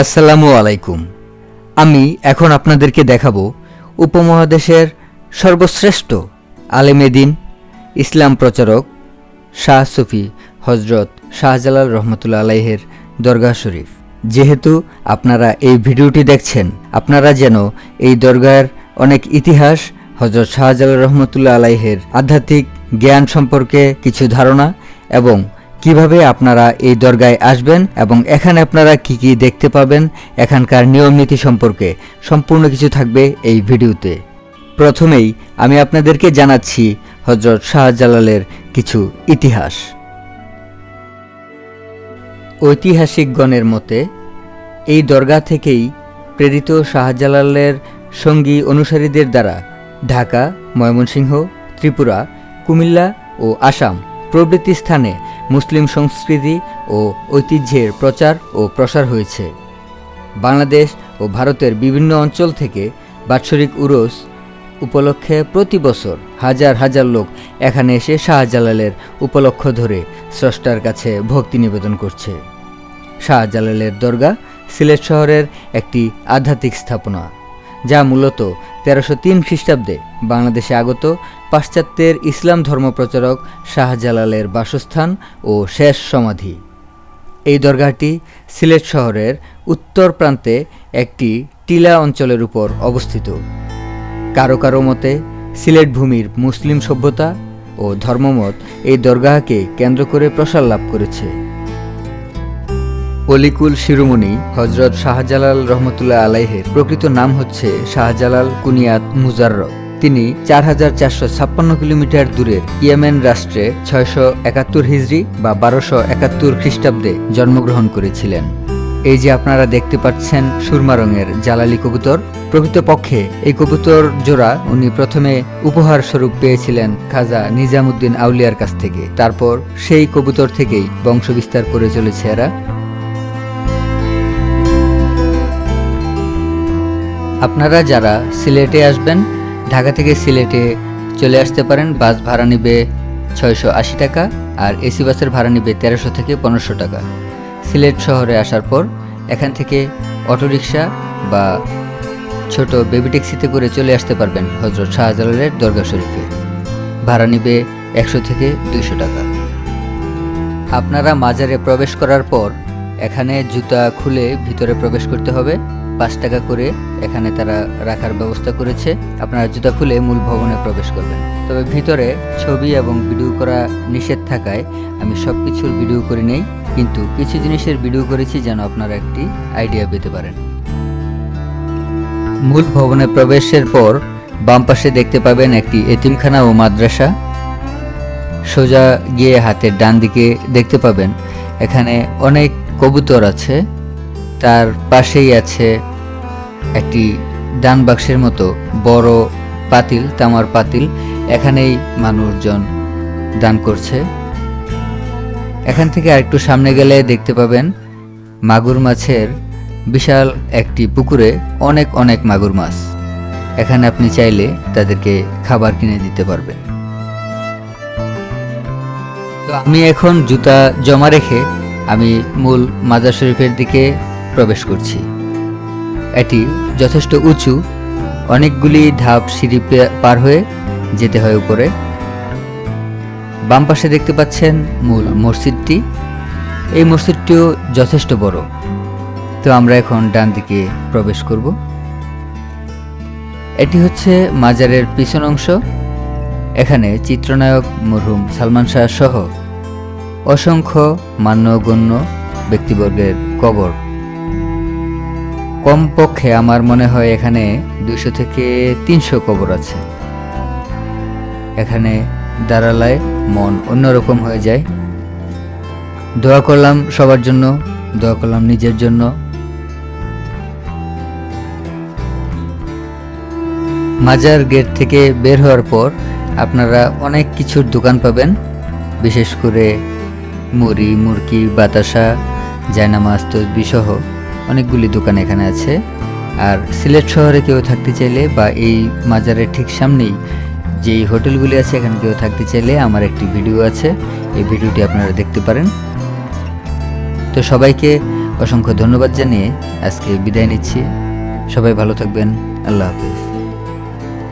আসসালামু আলাইকুম। আমি এখন আপনাদেরকে দেখাবো উপমহাদেশের সর্বশ্রেষ্ঠ আলেমেদিন ইসলাম প্রচারক শাহ সুফি হজরত শাহজালাল রহমতুল্লা আলাইহের দরগাহ শরীফ। যেহেতু আপনারা এই ভিডিওটি দেখছেন, আপনারা যেন এই দরগার অনেক ইতিহাস হজরত শাহজালাল রহমতুল্লাহ আলাইহের আধ্যাত্মিক জ্ঞান সম্পর্কে কিছু ধারণা এবং কীভাবে আপনারা এই দরগায় আসবেন এবং এখানে আপনারা কি কি দেখতে পাবেন, এখানকার নিয়ম নীতি সম্পর্কে সম্পূর্ণ কিছু থাকবে এই ভিডিওতে। প্রথমেই আমি আপনাদেরকে জানাচ্ছি হজরত শাহজালালের কিছু ইতিহাস। ঐতিহাসিকগণের মতে, এই দরগা থেকেই প্রেরিত শাহজালালের সঙ্গী অনুসারীদের দ্বারা ঢাকা, ময়মনসিংহ, ত্রিপুরা, কুমিল্লা ও আসাম প্রভৃতি স্থানে মুসলিম সংস্কৃতি ও ঐতিহ্যের প্রচার ও প্রসার হয়েছে। বাংলাদেশ ও ভারতের বিভিন্ন অঞ্চল থেকে বাৎসরিক উরস উপলক্ষে প্রতি বছর হাজার হাজার লোক এখানে এসে শাহজালালের উপলক্ষ ধরে স্রষ্টার কাছে ভক্তি নিবেদন করছে। শাহজালালের দরগা সিলেট শহরের একটি আধ্যাত্মিক স্থাপনা, যা মূলত তেরোশো তিন খ্রিস্টাব্দে বাংলাদেশে আগত পাশ্চাত্যের ইসলাম ধর্মপ্রচারক শাহজালালের বাসস্থান ও শেষ সমাধি। এই দরগাটি সিলেট শহরের উত্তর প্রান্তে একটি টিলা অঞ্চলের উপর অবস্থিত। কারও কারও মতে, সিলেট ভূমির মুসলিম সভ্যতা ও ধর্মমত এই দরগাহকে কেন্দ্র করে প্রসার লাভ করেছে। অলিকুল শিরোমণি হজরত শাহজালাল রহমতুল্লাহ আলাইহের প্রকৃত নাম হচ্ছে শাহজালাল কুনিয়াত মুজাররত তিনি চার হাজার চারশো ছাপ্পান্ন কিলোমিটার দূরের ইয়েমেন রাষ্ট্রে ছয়শো একাত্তর বা বারোশো একাত্তর খ্রিস্টাব্দে জন্মগ্রহণ করেছিলেন। এই যে আপনারা দেখতে পাচ্ছেন সুরমা রঙের জালালি কবুতর, প্রকৃতপক্ষে এই কবুতর জোড়া উনি প্রথমে উপহার স্বরূপ পেয়েছিলেন খাজা নিজামুদ্দিন আউলিয়ার কাছ থেকে। তারপর সেই কবুতর থেকেই বংশবিস্তার করে চলেছে এরা। আপনারা যারা সিলেটে আসবেন ঢাকা থেকে সিলেটে চলে আসতে পারেন। বাস ভাড়া নেবে ছয়শো আশি টাকা আর এসি বাসের ভাড়া নেবে তেরোশো থেকে পনেরোশো টাকা। সিলেট শহরে আসার পর এখান থেকে অটোরিকশা বা ছোট বেবি ট্যাক্সিতে করে চলে আসতে পারবেন হজরত শাহজালালের দরগা শরীফে। ভাড়া নেবে একশো থেকে দুইশো টাকা। আপনারা মাজারে প্রবেশ করার পর এখানে জুতা খুলে ভিতরে প্রবেশ করতে হবে। পাঁচ টাকা করে এখানে তারা রাখার ব্যবস্থা করেছে। আপনারা জুতা খুলে মূল ভবনে প্রবেশ করবেন। তবে ভিতরে ছবি এবং ভিডিও করা নিষেধ থাকায় আমি সব কিছুর ভিডিও করি নেই, কিন্তু কিছু জিনিসের ভিডিও করেছি যেন আপনারা একটি আইডিয়া পেতে পারেন। মূল ভবনে প্রবেশের পর বাম পাশে দেখতে পাবেন একটি এতিমখানা ও মাদ্রাসা। সোজা গিয়ে হাতের ডান দিকে দেখতে পাবেন, এখানে অনেক কবুতর আছে, তার পাশেই আছে একটি ডান বাক্সের মতো বড় পাতিল, তামার পাতিল। এখানেই মানুষজন দান করছে। এখান থেকে আরেকটু সামনে গেলে দেখতে পাবেন মাগুর মাছের বিশাল একটি পুকুরে অনেক অনেক মাগুর মাছ। এখানে আপনি চাইলে তাদেরকে খাবার কিনে দিতে পারবেন। আমি এখন জুতা জমা রেখে আমি মূল মাজার শরীফের দিকে প্রবেশ করছি। এটি যথেষ্ট উঁচু। অনেকগুলি ধাপ সিঁড়ি পার হয়ে যেতে হয় উপরে। বাম পাশে দেখতে পাচ্ছেন মূল মসজিদটি। এই মসজিদটিও যথেষ্ট বড়। তো আমরা এখন ডান দিকে প্রবেশ করব। এটি হচ্ছে মাজারের পিছন অংশ। এখানে চিত্রনায়ক মরহুম সালমান শাহ সহ অসংখ্য মান্যগণ্য ব্যক্তিবর্গের কবর। কমপক্ষে আমার মনে হয় এখানে দুশো থেকে তিনশো কবর আছে। এখানে দাঁড়ালায় মন অন্যরকম হয়ে যায়। দোয়া করলাম সবার জন্য, দোয়া করলাম নিজের জন্য। মাজার গেট থেকে বের হওয়ার পর আপনারা অনেক কিছুর দোকান পাবেন, বিশেষ করে মুড়ি, মুরকি, বাতাসা, জায়নামাজ তসবি সহ অনেকগুলি দোকান এখানে আছে। আর সিলেট শহরে কেউ থাকতে চাইলে বা এই মাজারের ঠিক সামনেই যেই হোটেলগুলি আছে, এখানে কেউ থাকতে চাইলে আমার একটি ভিডিও আছে। এই ভিডিওটি আপনারা দেখতে পারেন। তো সবাইকে অসংখ্য ধন্যবাদ জানিয়ে আজকে বিদায় নিচ্ছি। সবাই ভালো থাকবেন। আল্লাহ হাফিজ।